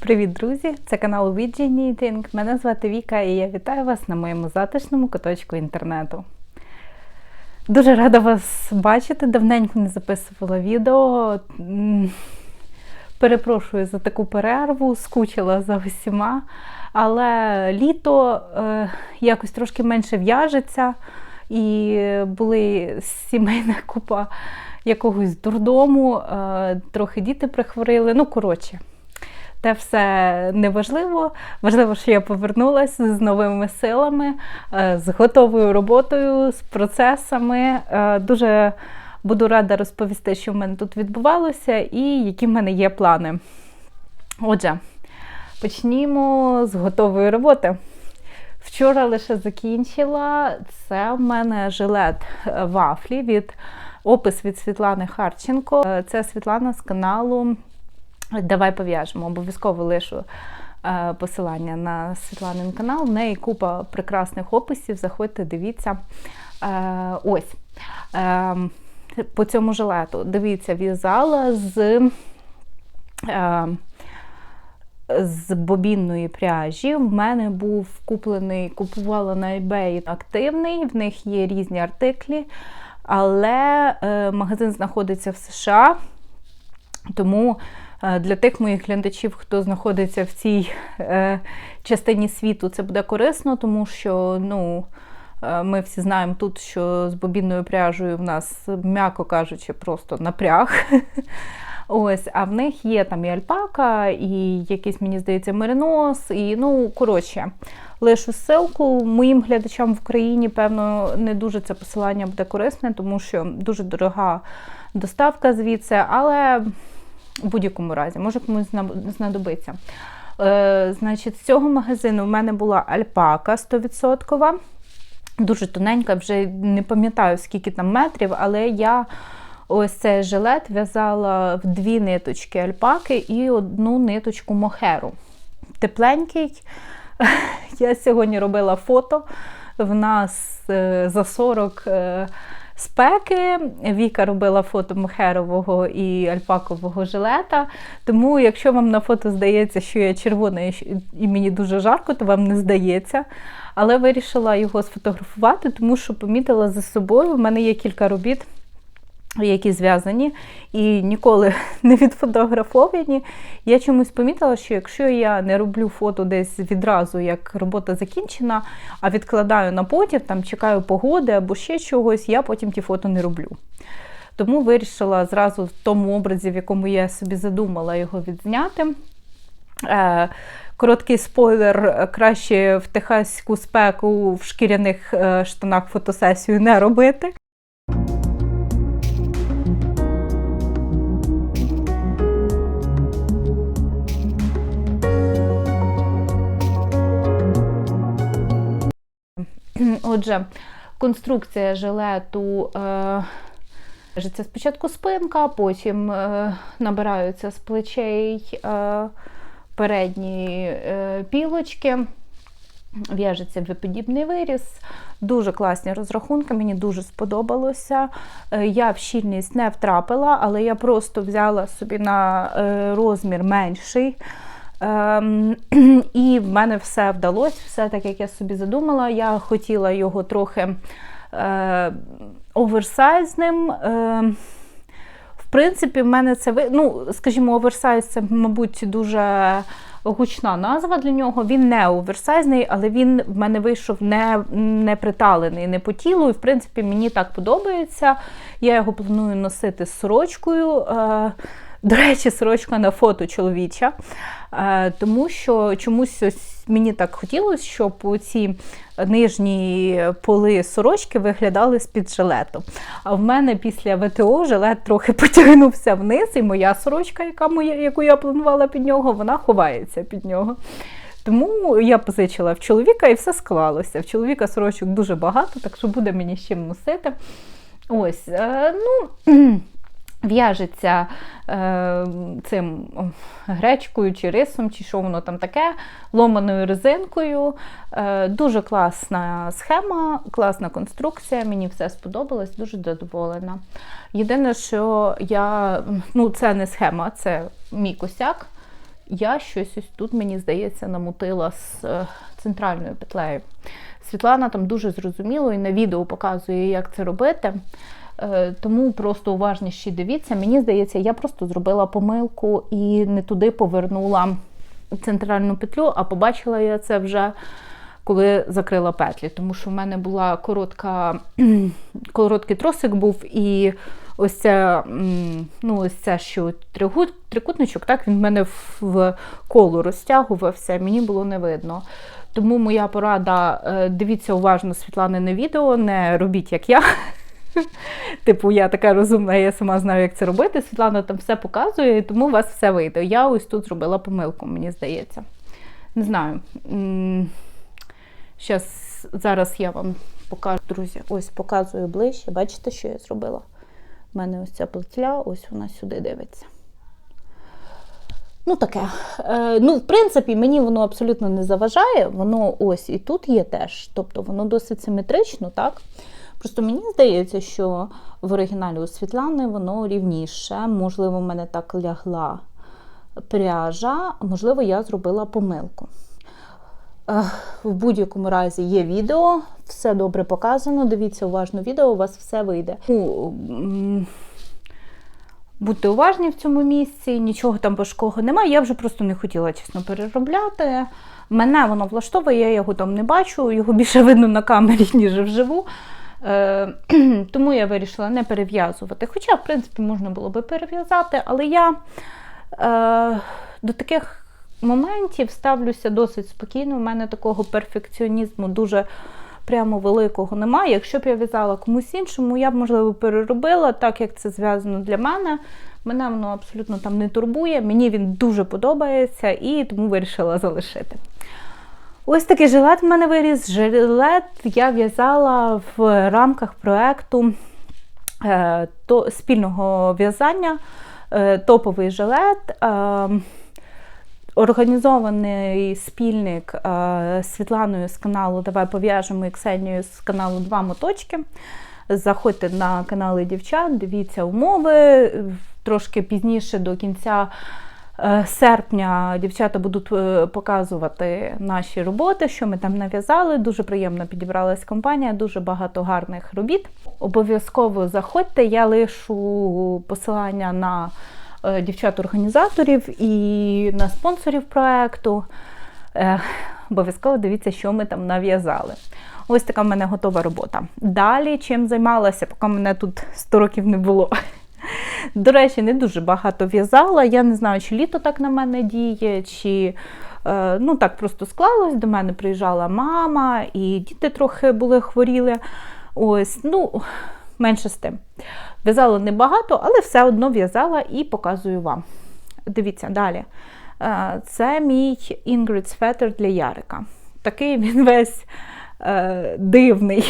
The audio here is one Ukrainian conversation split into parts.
Привіт, друзі! Це канал Віджі Knitting. Мене звати Віка і я вітаю вас на моєму затишному куточку інтернету. Дуже рада вас бачити. Давненько не записувала відео. Перепрошую за таку перерву, скучила за усіма. Але літо е, якось трошки менше в'яжеться, і були сімейна купа якогось дурдому, е, трохи діти прихворіли. Ну, коротше. Те все не важливо. Важливо, що я повернулася з новими силами, е, з готовою роботою, з процесами. Е, Дуже буду рада розповісти, що в мене тут відбувалося і які в мене є плани. Отже, почнімо з готової роботи. Вчора лише закінчила. Це в мене жилет е, вафлі від опис від Світлани Харченко. Це Світлана з каналу Давай пов'яжемо. Обов'язково лишу е, посилання на Світланин канал. В неї купа прекрасних описів. Заходьте, дивіться. Е, ось. Е, по цьому жилету. Дивіться, в'язала з. З бобінної пряжі. В мене був куплений, купувала на eBay активний, в них є різні артиклі, але магазин знаходиться в США, тому для тих моїх глядачів, хто знаходиться в цій е, частині світу, це буде корисно, тому що ну, е, ми всі знаємо тут, що з бобінною пряжею в нас, м'яко кажучи, просто напряг. Ось, а в них є там і альпака, і якийсь, мені здається, меринос, і ну, коротше, лишу ссылку. Моїм глядачам в Україні, певно, не дуже це посилання буде корисне, тому що дуже дорога доставка звідси, але в будь-якому разі, може комусь знадобиться. Е, значить, з цього магазину в мене була альпака 100%. Дуже тоненька, вже не пам'ятаю, скільки там метрів, але я ось цей жилет в'язала в дві ниточки альпаки і одну ниточку мохеру. Тепленький. Я сьогодні робила фото. В нас е, за 40 е, спеки. Віка робила фото мохерового і альпакового жилета. Тому, якщо вам на фото здається, що я червона і- мені дуже жарко, то вам не здається. Але вирішила його сфотографувати, тому що помітила за собою. У мене є кілька робіт які зв'язані і ніколи не відфотографовані. Я чомусь помітила, що якщо я не роблю фото десь відразу, як робота закінчена, а відкладаю на потім, там чекаю погоди або ще чогось, я потім ті фото не роблю. Тому вирішила зразу в тому образі, в якому я собі задумала його відзняти. Е, Короткий спойлер, краще в техаську спеку в шкіряних е, штанах фотосесію не робити. Отже, конструкція жилету. Це спочатку спинка, потім е, набираються з плечей е, передні е, пілочки. В'яжеться виподібний виріс. Дуже класні розрахунки, мені дуже сподобалося. Я в щільність не втрапила, але я просто взяла собі на розмір менший. Ем, і в мене все вдалося, все так, як я собі задумала. Я хотіла його трохи е, оверсайзним. Е, в принципі, в мене це ну, скажімо, оверсайз це, мабуть, дуже гучна назва для нього. Він не оверсайзний, але він в мене вийшов не, не приталений, не по тілу. І, в принципі, мені так подобається. Я його планую носити з сорочкою. Е, до речі, сорочка на фото чоловіча. Е, тому що чомусь мені так хотілося, щоб ці нижні поли сорочки виглядали з-під жилету. А в мене після ВТО жилет трохи потягнувся вниз, і моя сорочка, яка моя, яку я планувала під нього, вона ховається під нього. Тому я позичила в чоловіка і все склалося. В чоловіка сорочок дуже багато, так що буде мені з чим носити. Ось, е, ну. В'яжеться цим гречкою чи рисом, чи що воно там таке, ломаною резинкою. Е, дуже класна схема, класна конструкція. Мені все сподобалось, дуже задоволена. Єдине, що я, ну це не схема, це мій косяк. я щось ось тут, мені здається, намутила з е, центральною петлею. Світлана там дуже зрозуміло і на відео показує, як це робити. Е, Тому просто уважніше дивіться. Мені здається, я просто зробила помилку і не туди повернула центральну петлю, а побачила я це вже коли закрила петлі. Тому що в мене була коротка, короткий тросик був, і ось це, ну, ось це що трикутничок, так, він в мене в, коло розтягувався, мені було не видно. Тому моя порада: е, дивіться уважно Світланине відео, не робіть як я. Типу, я така розумна, я сама знаю, як це робити. Світлана там все показує, і тому у вас все вийде. Я ось тут зробила помилку, мені здається. Не знаю. Щас, зараз я вам покажу, друзі. Ось показую ближче. Бачите, що я зробила? У мене ось ця петля, ось вона сюди дивиться. Ну, таке. Е, ну, в принципі, мені воно абсолютно не заважає. Воно ось і тут є теж. Тобто воно досить симетрично, так? Просто мені здається, що в оригіналі у Світлани воно рівніше. Можливо, в мене так лягла пряжа, можливо, я зробила помилку. В будь-якому разі є відео, все добре показано. Дивіться уважно відео, у вас все вийде. Ну, Будьте уважні в цьому місці, нічого там важкого немає. Я вже просто не хотіла чесно переробляти. Мене воно влаштовує, я його там не бачу, його більше видно на камері, ніж вживу. Е, тому я вирішила не перев'язувати. Хоча, в принципі, можна було би перев'язати, але я е, до таких моментів ставлюся досить спокійно. У мене такого перфекціонізму дуже прямо великого немає. Якщо б я в'язала комусь іншому, я б, можливо, переробила, так як це зв'язано для мене. Мене воно абсолютно там не турбує. Мені він дуже подобається і тому вирішила залишити. Ось такий жилет в мене виріс. Жилет я в'язала в рамках проєкту е, спільного в'язання, е, топовий жилет. Е, Організований спільник Світланою з каналу Давай пов'яжемо і Ксенією з каналу Два моточки. Заходьте на канали дівчат, дивіться умови. Трошки пізніше до кінця серпня дівчата будуть е, показувати наші роботи, що ми там нав'язали. Дуже приємно підібралась компанія, дуже багато гарних робіт. Обов'язково заходьте, я лишу посилання на е, дівчат-організаторів і на спонсорів проекту. Е, Обов'язково дивіться, що ми там нав'язали. Ось така в мене готова робота. Далі чим займалася, поки мене тут 100 років не було. До речі, не дуже багато в'язала. Я не знаю, чи літо так на мене діє, чи е, ну так просто склалось. До мене приїжджала мама, і діти трохи були хворіли. Ось, ну, менше з тим. В'язала небагато, але все одно в'язала і показую вам. Дивіться далі. Е, Це мій Ingrid Светер для Ярика. Такий він весь е, дивний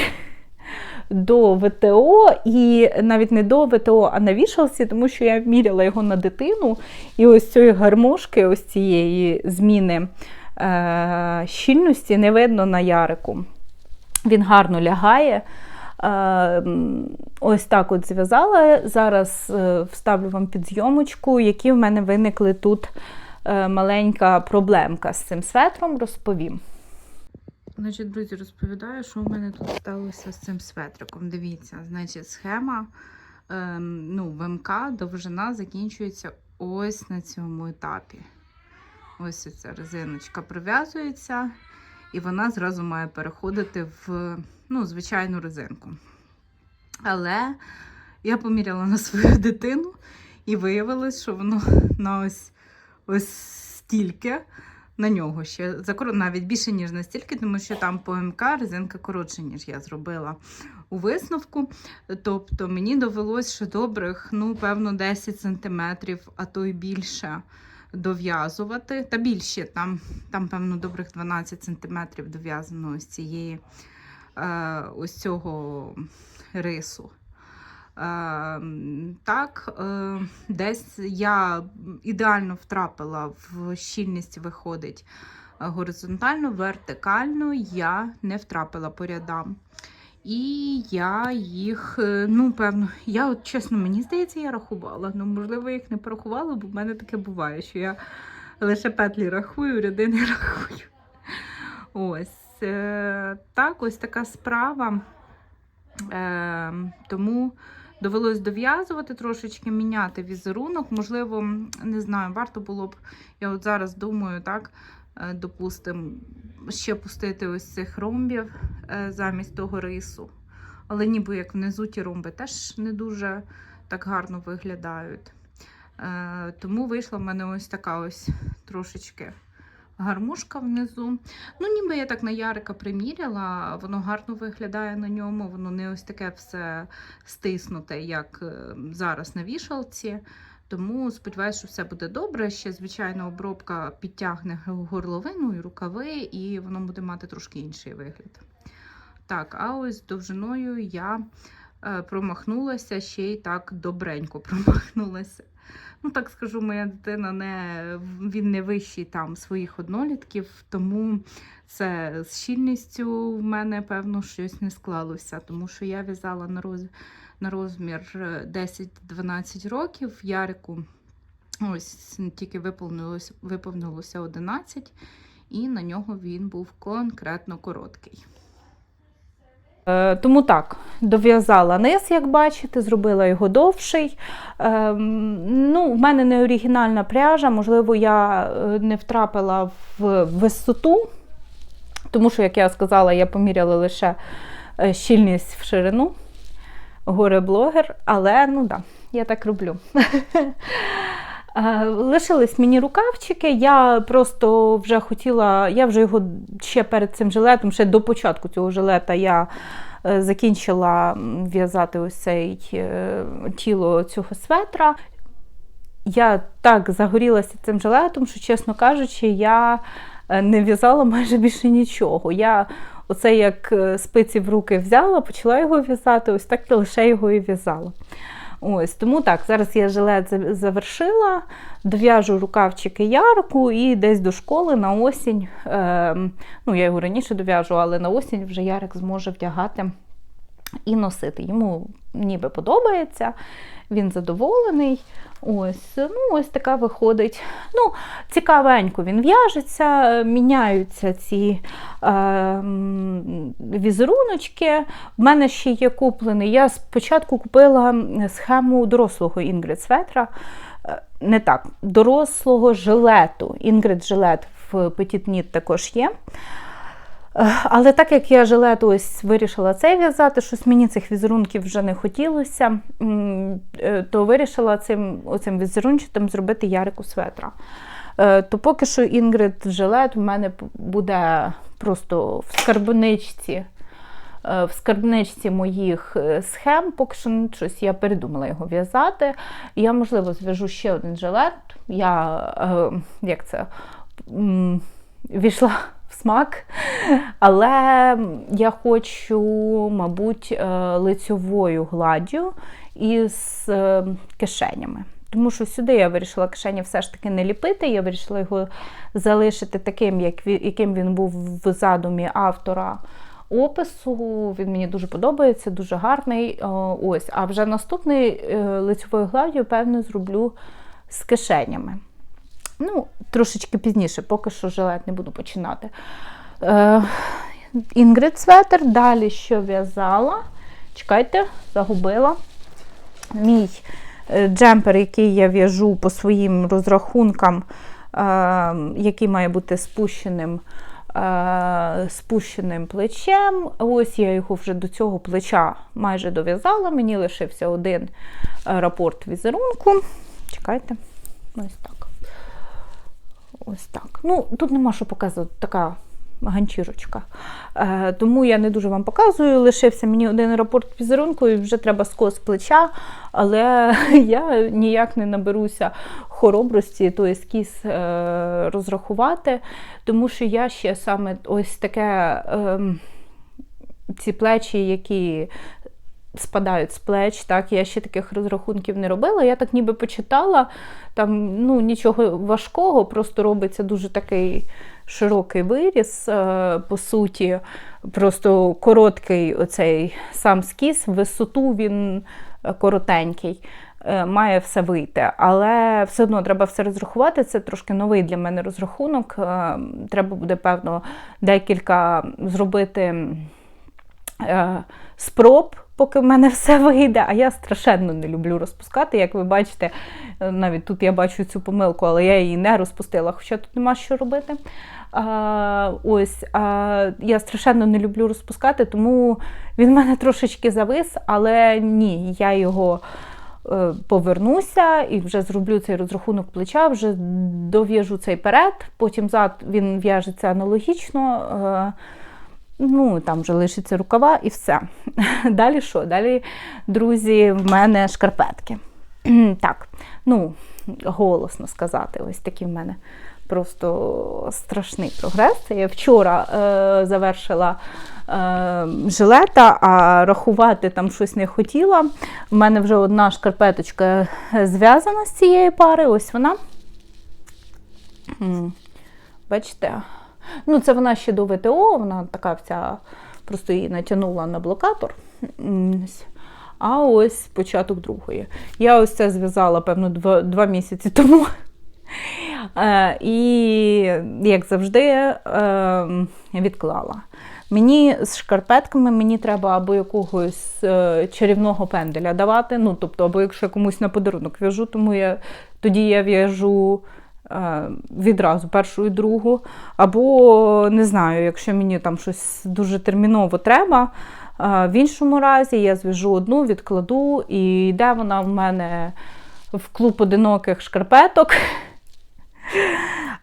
до ВТО, і навіть не до ВТО, а на вішалці, тому що я міряла його на дитину, і ось цієї гармошки, ось цієї зміни е, щільності не видно на ярику. Він гарно лягає. Е, Ось так от зв'язала. Зараз е, вставлю вам під зйомочку, які в мене виникли тут е, маленька проблемка з цим светром, розповім. Значить, друзі, розповідаю, що в мене тут сталося з цим светриком. Дивіться, значить, схема ем, ну, ВМК, довжина закінчується ось на цьому етапі. Ось ця резиночка прив'язується, і вона зразу має переходити в ну, звичайну резинку. Але я поміряла на свою дитину і виявилось, що воно на ось, ось стільки на нього ще навіть більше, ніж настільки, тому що там по МК резинка коротша, ніж я зробила у висновку. Тобто мені довелось ще добрих, ну, певно, 10 см, а то й більше дов'язувати. Та більше, там, там певно, добрих 12 см дов'язано ось цієї е, ось цього рису. Е, так, е, десь я ідеально втрапила в щільність, виходить горизонтально, вертикально я не втрапила по рядам. І я їх, е, ну, певно, я от чесно, мені здається, я рахувала. Ну, можливо, їх не порахувала, бо в мене таке буває, що я лише петлі рахую, рядини рахую. Ось е, так, ось така справа. Е, тому довелось дов'язувати, трошечки міняти візерунок. Можливо, не знаю, варто було б, я от зараз думаю, так, е, допустимо, ще пустити ось цих ромбів е, замість того рису. Але ніби як внизу ті ромби теж не дуже так гарно виглядають. Е, тому вийшла в мене ось така ось трошечки гармошка внизу. Ну, ніби я так на Ярика приміряла, воно гарно виглядає на ньому, воно не ось таке все стиснуте, як е, зараз на вішалці. Тому сподіваюся, що все буде добре. Ще, звичайно, обробка підтягне горловину і рукави, і воно буде мати трошки інший вигляд. Так, а ось довжиною я е, промахнулася ще й так добренько промахнулася. Ну, так скажу, моя дитина не він не вищий там своїх однолітків, тому це з щільністю в мене, певно, щось не склалося, тому що я в'язала на роз, на розмір 10-12 років Ярику. Ось тільки виповнилося, виповнилося 11, і на нього він був конкретно короткий. Е, Тому так, дов'язала низ, як бачите, зробила його довший. Ем, ну, В мене не оригінальна пряжа, можливо, я е, не втрапила в висоту, тому що, як я сказала, я поміряла лише е, щільність в ширину. Горе-блогер, але ну да, я так роблю. Е, Лишились мені рукавчики. Я просто вже хотіла, я вже його ще перед цим жилетом, ще до початку цього жилета я е, закінчила в'язати ось цей е, тіло цього светра. Я так загорілася цим жилетом, що, чесно кажучи, я не в'язала майже більше нічого. Я оце як спиці в руки взяла, почала його в'язати, ось так лише його і в'язала. Ось, Тому так, зараз я жилет завершила, дов'яжу рукавчики ярку і десь до школи на осінь, е, ну я його раніше дов'яжу, але на осінь вже ярик зможе вдягати і носити. Йому ніби подобається, він задоволений. Ось ну ось така виходить. Ну, Цікавенько він в'яжеться, міняються ці е, візеруночки. В мене ще є куплений. Я спочатку купила схему дорослого Інгрид Светра. Е, не так, дорослого жилету. Інгрид жилет в Petit Knit також є. Але так як я жилет ось вирішила цей в'язати, щось мені цих візерунків вже не хотілося, е, то вирішила цим оцим візерунчатим зробити ярику светра. Е, то поки що Інгрид жилет в мене буде просто в скарбничці. Е, в скарбничці моїх схем, поки що щось я передумала його в'язати. Я, можливо, зв'яжу ще один жилет. Я як це, війшла смак. Але я хочу, мабуть, е, лицьовою гладдю із е, кишенями. Тому що сюди я вирішила кишені все ж таки не ліпити, я вирішила його залишити таким, яким він був в задумі автора опису. Він мені дуже подобається, дуже гарний. Ось, А вже наступний е, лицьовою гладдю, певно, зроблю з кишенями. Ну, трошечки пізніше, поки що жилет не буду починати. Е, Інгрид Светер, далі що в'язала. Чекайте, загубила. Мій е, джемпер, який я в'яжу по своїм розрахункам, е, який має бути спущеним. Е, спущеним плечем. Ось я його вже до цього плеча майже дов'язала. Мені лишився один рапорт візерунку. Чекайте, ось так. Ось так. Ну, Тут нема що показувати, така ганчірочка. Е, Тому я не дуже вам показую. Лишився мені один рапорт візерунку і вже треба скос плеча, але я ніяк не наберуся хоробрості той ескіз е, розрахувати, тому що я ще саме ось таке. Е, ці плечі, які спадають з плеч. Так, Я ще таких розрахунків не робила. Я так ніби почитала, там ну, нічого важкого, просто робиться дуже такий широкий виріс, е, по суті, просто короткий оцей сам скіс, висоту він е, коротенький. е, має все вийти. Але все одно треба все розрахувати. Це трошки новий для мене розрахунок. Треба буде, певно, декілька зробити спроб. Поки в мене все вийде, а я страшенно не люблю розпускати. Як ви бачите, е, навіть тут я бачу цю помилку, але я її не розпустила, хоча тут нема що робити. А, Ось а, я страшенно не люблю розпускати, тому він в мене трошечки завис, але ні, я його е, повернуся і вже зроблю цей розрахунок плеча, вже дов'яжу цей перед, потім зад він в'яжеться аналогічно. Ну, там вже лишиться рукава і все. Далі що? Далі, друзі, в мене шкарпетки. так, ну, голосно сказати, ось такі в мене просто страшний прогрес. Я вчора е, завершила е, жилета, а рахувати там щось не хотіла. У мене вже одна шкарпеточка зв'язана з цієї пари, ось вона. Бачите? Ну, це вона ще до ВТО, вона така вся, просто її натягнула на блокатор. А ось початок другої. Я ось це зв'язала, певно, два, два місяці тому. Е, І, як завжди, е, відклала. Мені з шкарпетками мені треба або якогось е, чарівного пенделя давати. Ну, тобто, або якщо я комусь на подарунок в'яжу, тому я тоді я в'яжу відразу першу і другу. Або не знаю, якщо мені там щось дуже терміново треба. Е, в іншому разі я зв'яжу одну, відкладу, і йде вона в мене в клуб одиноких шкарпеток.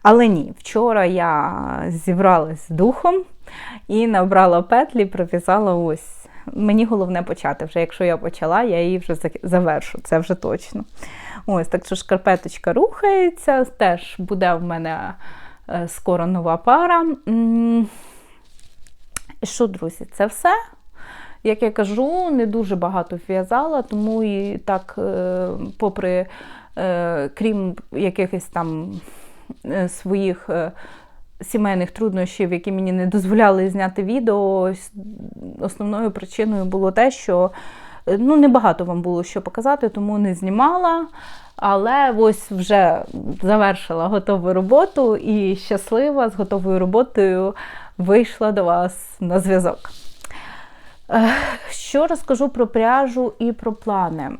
Але ні, вчора я зібралась з духом і набрала петлі, пров'язала ось. Мені головне почати. Вже якщо я почала, я її вже завершу, це вже точно. Ось, так що шкарпеточка рухається, теж буде в мене е, скоро нова пара. Що, друзі, це все. Як я кажу, не дуже багато в'язала, тому і так, е, попри, е, крім якихось там своїх сімейних труднощів, які мені не дозволяли зняти відео, основною причиною було те, що ну, небагато вам було що показати, тому не знімала. Але ось вже завершила готову роботу і щаслива з готовою роботою вийшла до вас на зв'язок. Що розкажу про пряжу і про плани?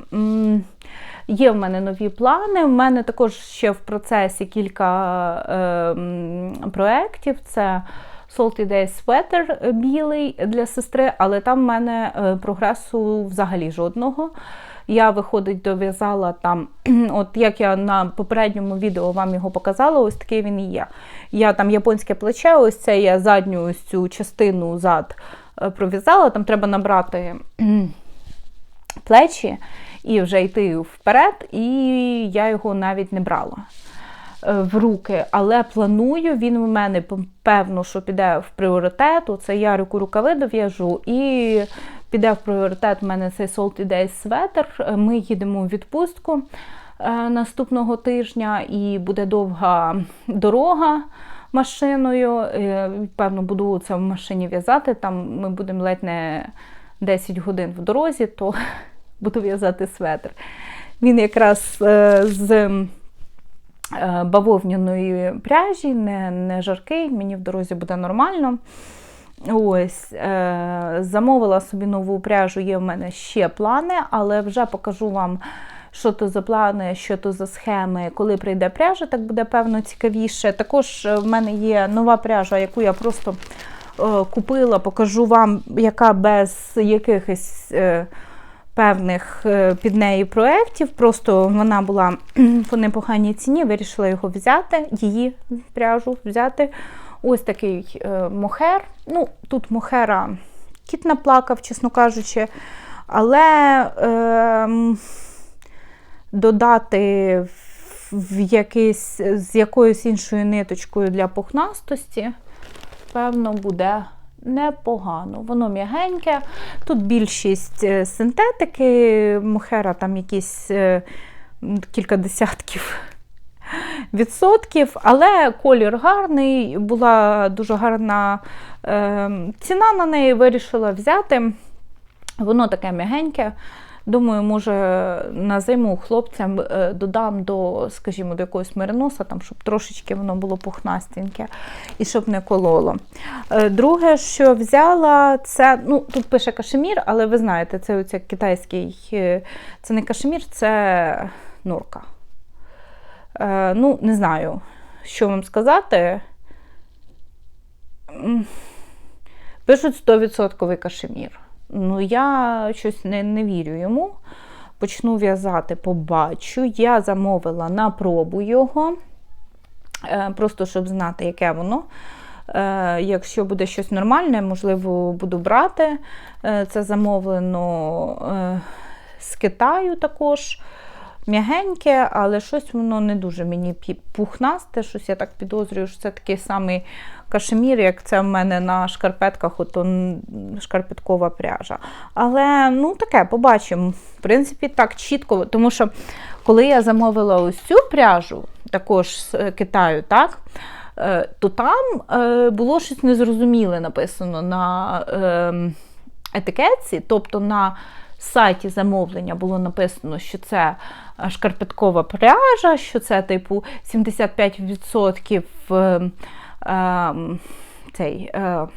Є в мене нові плани. В мене також ще в процесі кілька е, проєктів. Це Salty Day Sweater білий для сестри, але там в мене е, прогресу взагалі жодного. Я, виходить, дов'язала там, от як я на попередньому відео вам його показала, ось такий він і є. Я там японське плече, ось це я задню ось цю частину зад е, пров'язала, там треба набрати плечі і вже йти вперед, і я його навіть не брала е, в руки. Але планую, він у мене певно, що піде в пріоритет. Це я руку рукави дов'яжу і піде в пріоритет у мене цей Salty Days светр. Ми їдемо у відпустку е, наступного тижня, і буде довга дорога. Машиною, е, певно, буду це в машині в'язати. Там ми будемо ледь не 10 годин в дорозі, то буду в'язати светр. Він якраз е, з е, бавовняної пряжі, не не жаркий, мені в дорозі буде нормально. Ось, е, Замовила собі нову пряжу, є в мене ще плани, але вже покажу вам, що то за плани, що то за схеми, коли прийде пряжа, так буде певно цікавіше. Також в мене є нова пряжа, яку я просто купила, покажу вам, яка без якихось певних е, під неї проєктів. Просто вона була по непоганій ціні, вирішила його взяти, її пряжу взяти. Ось такий е, мохер. Ну, Тут мохера кіт наплакав, чесно кажучи, але е, додати в якийсь, з якоюсь іншою ниточкою для пухнастості, певно, буде непогано. Воно м'ягеньке. Тут більшість е, синтетики, мухера там якісь е, кілька десятків відсотків, але колір гарний, була дуже гарна е, ціна на неї, вирішила взяти. Воно таке м'ягеньке. Думаю, може на зиму хлопцям е, додам до, скажімо, до якогось мериноса, там, щоб трошечки воно було пухнастеньке і щоб не кололо. Е, друге, що взяла, це ну, тут пише кашемір, але ви знаєте, це оця китайський, е, це не кашемір, це норка. Ну, не знаю, що вам сказати. Пишуть 100% кашемір. Ну, я щось не, не вірю йому. Почну в'язати, побачу. Я замовила на пробу його, е, просто щоб знати, яке воно. Е, якщо буде щось нормальне, можливо, буду брати. Е, це замовлено з Китаю також. М'ягеньке, але щось воно не дуже мені пухнасте. Щось я так підозрюю, що це такий самий кашемір, як це в мене на шкарпетках, ото шкарпеткова пряжа. Але ну таке, побачимо. В принципі, так чітко, тому що коли я замовила ось цю пряжу, також з е, Китаю, так, е, то там е, було щось незрозуміле написано на ем, етикетці, тобто на сайті замовлення було написано, що це шкарпеткова пряжа, що це типу 75% Ем, цей е,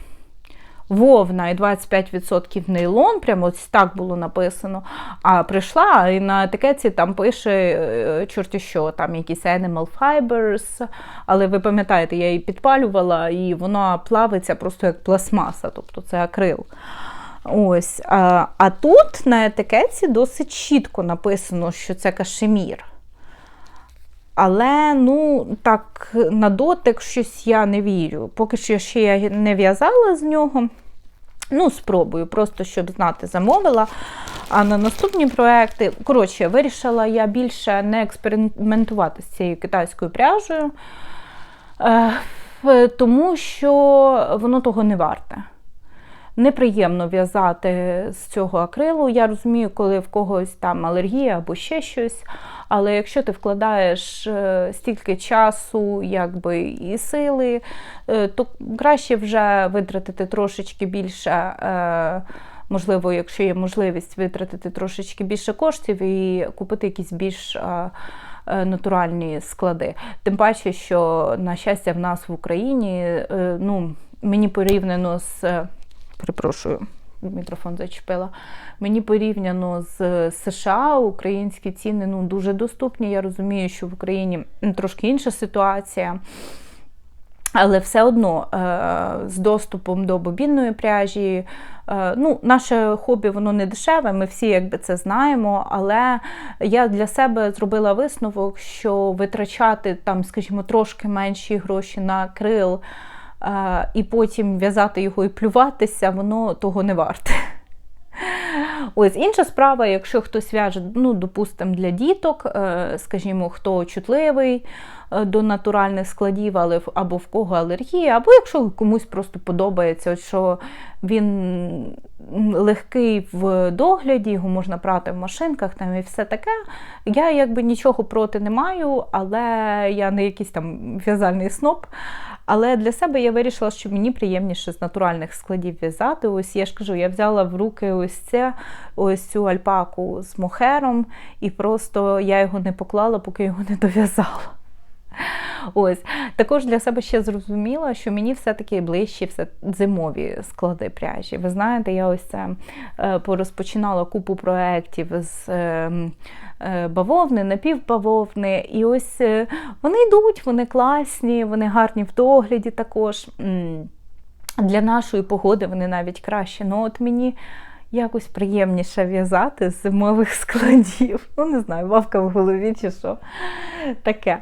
вовна і 25% нейлон, прямо ось так було написано. А прийшла і на етикетці там пише е, чорті що, там якісь Animal Fibers, але ви пам'ятаєте, я її підпалювала, і вона плавиться просто як пластмаса, тобто це акрил. Ось. А, а тут на етикетці досить чітко написано, що це кашемір. Але, ну, так, на дотик щось я не вірю. Поки що ще я не в'язала з нього. Ну, спробую, просто щоб знати, замовила. А на наступні проекти, коротше, вирішила я більше не експериментувати з цією китайською пряжею, е, тому що воно того не варте неприємно в'язати з цього акрилу. Я розумію, коли в когось там алергія або ще щось. Але якщо ти вкладаєш е, стільки часу, якби і сили, е, то краще вже витратити трошечки більше. Е, можливо, якщо є можливість витратити трошечки більше коштів і купити якісь більш натуральні склади. Тим паче, що, на щастя, в нас в Україні ну, мені порівняно з перепрошую, мікрофон зачепила. Мені порівняно з США українські ціни ну, дуже доступні. Я розумію, що в Україні трошки інша ситуація. Але все одно е, з доступом до бобінної пряжі, е, ну, наше хобі воно не дешеве, ми всі якби це знаємо. Але я для себе зробила висновок, що витрачати там, скажімо, трошки менші гроші на крил і потім в'язати його і плюватися, воно того не варте. Ось інша справа, якщо хтось в'яже, ну, допустимо, для діток, е, скажімо, хто чутливий е, до натуральних складів, але або в кого алергія, або якщо комусь просто подобається, що він легкий в догляді, його можна прати в машинках там і все таке. Я якби нічого проти не маю, але я не якийсь там в'язальний сноп. Але для себе я вирішила, що мені приємніше з натуральних складів в'язати. Ось я ж кажу, я взяла в руки ось це, ось цю альпаку з мохером, і просто я його не поклала, поки його не дов'язала. Ось також для себе ще зрозуміла, що мені все-таки ближчі все зимові склади пряжі. Ви знаєте, я ось це е, порозпочинала купу проєктів з е, е, бавовни, напівбавовни. І ось вони йдуть, вони класні, вони гарні в догляді також. Для нашої погоди вони навіть краще. Ну от мені якось приємніше в'язати з зимових складів. Ну, не знаю, вавка в голові чи що таке.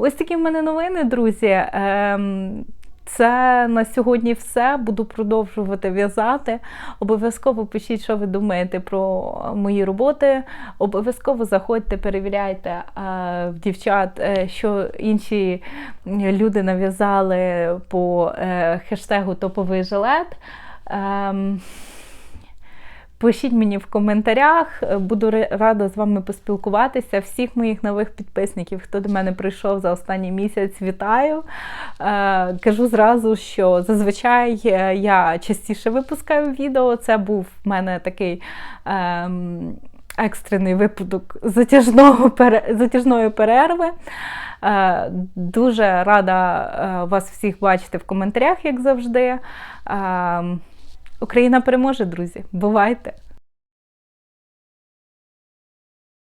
Ось такі в мене новини, друзі. Ем, це на сьогодні все. Буду продовжувати в'язати. Обов'язково пишіть, що ви думаєте про мої роботи. Обов'язково заходьте, перевіряйте е, в дівчат, е, що інші люди нав'язали по е, хештегу Топовий жилет. Ем, Пишіть мені в коментарях, буду рада з вами поспілкуватися. Всіх моїх нових підписників, хто до мене прийшов за останній місяць, вітаю. Е, кажу зразу, що зазвичай е, я частіше випускаю відео. Це був в мене такий. ем, Екстрений випадок затяжного затяжної перерви. Е, Дуже рада вас всіх бачити в коментарях, як завжди. Україна переможе, друзі. Бувайте!